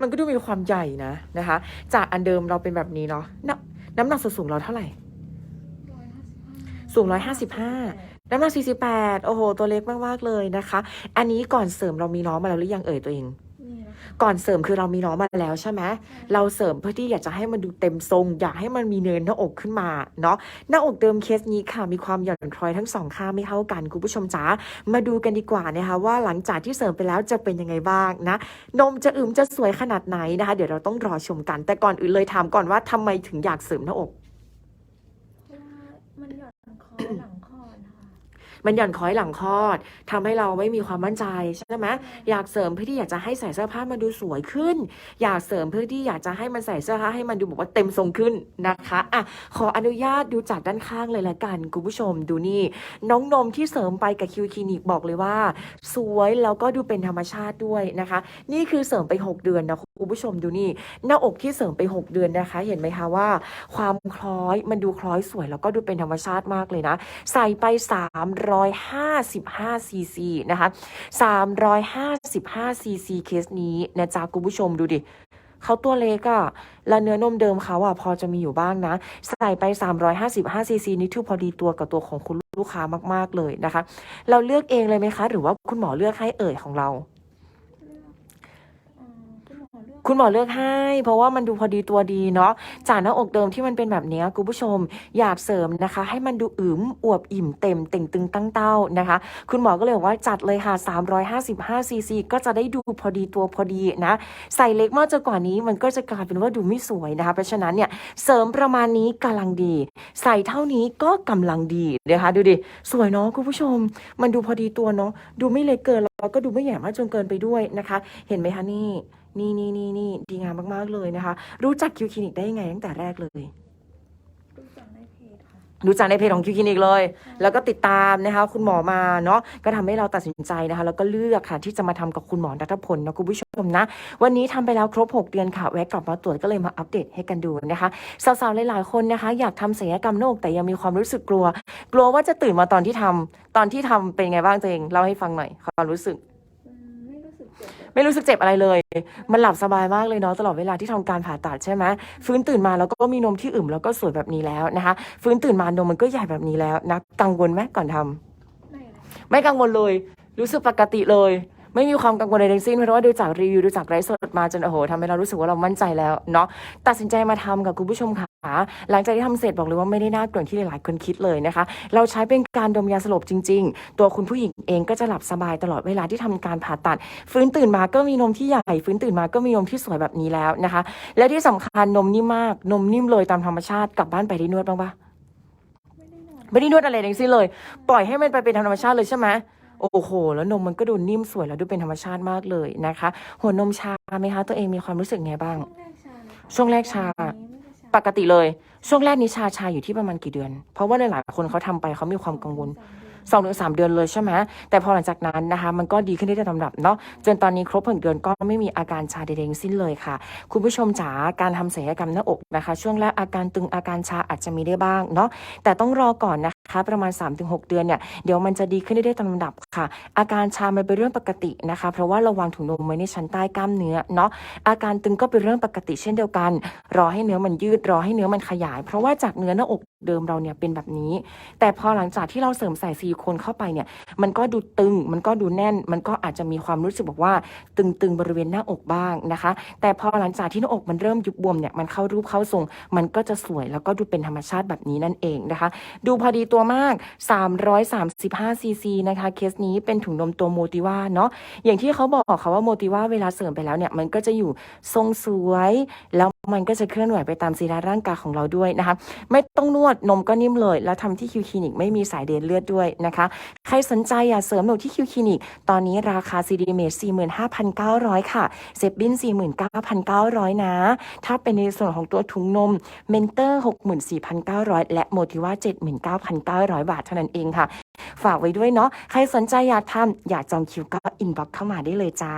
มันก็ดูมีความใหญ่นะนะคะ จากอันเดิมเราเป็นแบบนี้เนาะน้ำน้ำหนักส่วนสูงเราเท่าไหร่ สูง155น้ำหนัก48โอ้โห ตัวเล็กมากๆเลยนะคะ อันนี้ก่อนเสริมเรามีน้องมาแล้วหรือยังเอ่ยตัวเองนี่นะคะ ก่อนเสริมคือเรามีน้องมาแล้วใช่ไหมเราเสริมเพื่อที่อยากจะให้มันดูเต็มทรง อยากให้มันมีเนินหน้าอกขึ้นมาเนาะหน้าอกเดิมเคสนี้ค่ะ มีความหย่อนคล้อยทั้งสองข้างไม่เท่ากันคุณผู้ชมจ๋ามาดูกันดีกว่านะคะว่าหลังจากที่เสริมไปแล้วจะเป็นยังไงบ้างนะนมจะอึมจะสวยขนาดไหนนะคะ เดี๋ยวเราต้องรอชมกัน แต่ก่อนอื่นเลยถามก่อนว่าทำไมถึงอยากเสริมหน้าอกเพราะว่ามันหย่อนคอหลังคอนะคะ มันหย่อนคล้อยหลังคลอดทำให้เราไม่มีความมั่นใจใช่ไหมอยากเสริมเพื่อที่อยากจะให้ใส่เสื้อผ้ามันดูสวยขึ้น อยากเสริมเพื่อที่อยากจะให้มันใส่เสื้อผ้าให้มันดูแบบว่าเต็มทรงขึ้นนะคะอะขออนุญาตดูจากด้านข้างเลยละกันคุณผู้ชมดูนี่ น้องนมที่เสริมไปกับคิวคลินิกบอกเลยว่า สวยแล้วก็ดูเป็นธรรมชาติด้วยนะคะ นี่คือเสริมไป 6 เดือนนะ คุณผู้ชมดูนี่ หน้าอกที่เสริมไป 6 เดือนนะคะ เห็นไหมคะว่า ความคล้อยมันดูคล้อยสวย แล้วก็ดูเป็นธรรมชาติมากเลยนะ ใส่ไป 355 ซีซีนะคะ 355 ซีซีเคสนี้นะจ๊ะคุณผู้ชมดูดิเขาตัวเล็กอะแล้วเนื้อนมเดิมเขาอะพอจะมีอยู่บ้างนะ ใส่ไป 355ซีซีนี่ถือพอดีตัวกับตัวของคุณลูกค้ามาก ๆ เลยนะคะ เราเลือกเองเลยไหมคะ หรือว่าคุณหมอเลือกให้เอ่ยของเรา คุณหมอเลือกให้ เพราะว่ามันดูพอดีตัวดีเนาะจากหน้าอกเดิมที่มันเป็นแบบนี้คุณผู้ชมอยากเสริมนะคะ ให้มันดูอึมอวบอิ่มเต็มเต่งตึงตั้งเต้านะคะ คุณหมอก็เลยบอกว่าจัดเลยค่ะ 355ซีซีก็จะได้ดูพอดีตัวพอดีนะ ใส่เล็กมากจนกว่านี้มันก็จะกลายเป็นว่าดูไม่สวยนะคะ เพราะฉะนั้นเนี่ยเสริมประมาณนี้กำลังดี ใส่เท่านี้ก็กำลังดีนะคะดูดิสวยเนาะคุณผู้ชม มันดูพอดีตัวเนาะดูไม่เล็กเกินแล้วก็ดูไม่ใหญ่มากจนเกินไปด้วยนะคะ เห็นไหมคะนี่ นี่นี่นี่นี่ดีงามมากๆเลยนะคะ รู้จักคิวคลินิกได้ยังไงตั้งแต่แรกเลยดูจากในเพจค่ะ รู้จักในเพจของคิวคลินิกเลย แล้วก็ติดตามนะคะคุณหมอมาเนาะก็ทำให้เราตัดสินใจนะคะ แล้วก็เลือกค่ะที่จะมาทำกับคุณหมอรัตพลนะคุณผู้ชมนะ วันนี้ทำไปแล้วครบ 6 เดือนค่ะ แวะกลับมาตรวจก็เลยมาอัปเดตให้กันดูนะคะ สาวๆหลายๆคนนะคะ อยากทำศัลยกรรมหน้าอกแต่ยังมีความรู้สึกกลัว กลัวว่าจะตื่นมาตอนที่ทำตอนที่ทำเป็นไงบ้างตัวเองเล่าให้ฟังหน่อยความรู้สึก ไม่รู้สึกเจ็บอะไรเลย มันหลับสบายมากเลยเนาะตลอดเวลาที่ทำการผ่าตัดใช่ไหมฟื้นตื่นมาแล้วก็มีนมที่อึมแล้วก็สวยแบบนี้แล้วนะคะ ฟื้นตื่นมานมมันก็ใหญ่แบบนี้แล้วนะกังวลไหมก่อนทำไม่เลยไม่กังวลเลย รู้สึกปกติเลยไม่มีความกังวลใดทั้งสิ้นเพราะว่าดูจากรีวิวดูจากไลฟ์สดมาจนโอ้โหทำให้เรารู้สึกว่าเรามั่นใจแล้วเนาะตัดสินใจมาทำกับคุณผู้ชมค่ะ หลังจากที่ทำเสร็จบอกเลยว่าไม่ได้น่ากลัวอย่างที่หลายๆคนคิดเลยนะคะ เราใช้เป็นการดมยาสลบจริง ๆ ตัวคุณผู้หญิงเองก็จะหลับสบายตลอดเวลาที่ทำการผ่าตัด ฟื้นตื่นมาก็มีนมที่ใหญ่ ฟื้นตื่นมาก็มีนมที่สวยแบบนี้แล้วนะคะ และที่สำคัญนมนิ่มมาก นมนิ่มเลยตามธรรมชาติกลับบ้านไปได้นวดบ้างปะไม่ได้นอนไม่ได้นวดอะไรทั้งสิ้นเลย ปล่อยให้มันไปเป็นธรรมชาติเลยใช่ไหมโอ้โห แล้วนมมันก็ดูนิ่มสวยแล้วดูเป็นธรรมชาติมากเลยนะคะ หัวนมชาไหมคะ ตัวเองมีความรู้สึกไงบ้าง ช่วงแรกชา ปกติเลย ช่วงแรกนี้ชาชาอยู่ที่ประมาณกี่เดือน เพราะว่าหลายๆคนเขาทำไปเขามีความกังวลสองถึงสามเดือนเลยใช่ไหมแต่พอหลังจากนั้นนะคะ มันก็ดีขึ้นได้ตามลำดับเนาะจนตอนนี้ครบหนึ่งเดือนก็ไม่มีอาการชาใดๆทั้งสิ้นเลยค่ะ คุณผู้ชมจ๋าการทำศัลยกรรมหน้าอกนะคะ ช่วงแรกอาการตึงอาการชาอาจจะมีได้บ้างเนาะแต่ต้องรอก่อนนะคะ ประมาณ 3-6 เดือนเนี่ยเดี๋ยวมันจะดีขึ้นได้ตามลำดับค่ะ อาการชามันเป็นเรื่องปกตินะคะ เพราะว่าเราวางถุงนมไว้ในชั้นใต้กล้ามเนื้อเนาะอาการตึงก็เป็นเรื่องปกติเช่นเดียวกัน รอให้เนื้อมันยืดรอให้เนื้อมันขยาย เพราะว่าจากเนื้อหน้าอกเดิมเราเนี่ยเป็นแบบนี้ แต่พอหลังจากที่เราเสริมใส่ซิลิโคนเข้าไปเนี่ย มันก็ดูตึง มันก็ดูแน่น มันก็อาจจะมีความรู้สึกบอกว่า ตึงๆบริเวณหน้าอกบ้างนะคะ แต่พอหลังจากที่หน้าอกมันเริ่มยุบบวมเนี่ย มันเข้ารูปเข้าทรง มันก็จะสวยแล้วก็ดูเป็นธรรมชาติแบบนี้นั่นเองนะคะ ดูพอดีตัวมาก 335ซีซีนะคะ เคสนี้เป็นถุงนมตัวโมติว่าเนาะ อย่างที่เขาบอกค่ะว่าโมติว่าเวลาเสริมไปแล้วเนี่ย มันก็จะอยู่ทรงสวย แล้ว มันก็จะเคลื่อนไหวไปตามสีระร่างกายของเราด้วยนะคะ ไม่ต้องนวดนมก็นิ่มเลย แล้วทำที่คิวคลินิกไม่มีสายเดินเลือดด้วยนะคะ ใครสนใจอยากเสริมหนูที่คิวคลินิก ตอนนี้ราคาซีดีเมท45,900 ค่ะ เซฟบิน 49,900 นะ ถ้าเป็นในส่วนของตัวถุงนม เมนเตอร์ 64,900 และโมทิว่า79,900 บาทเท่านั้นเองค่ะ ฝากไว้ด้วยเนาะ ใครสนใจอยากทำอยากจองคิวก็อินบ็อกเข้ามาได้เลยจ้า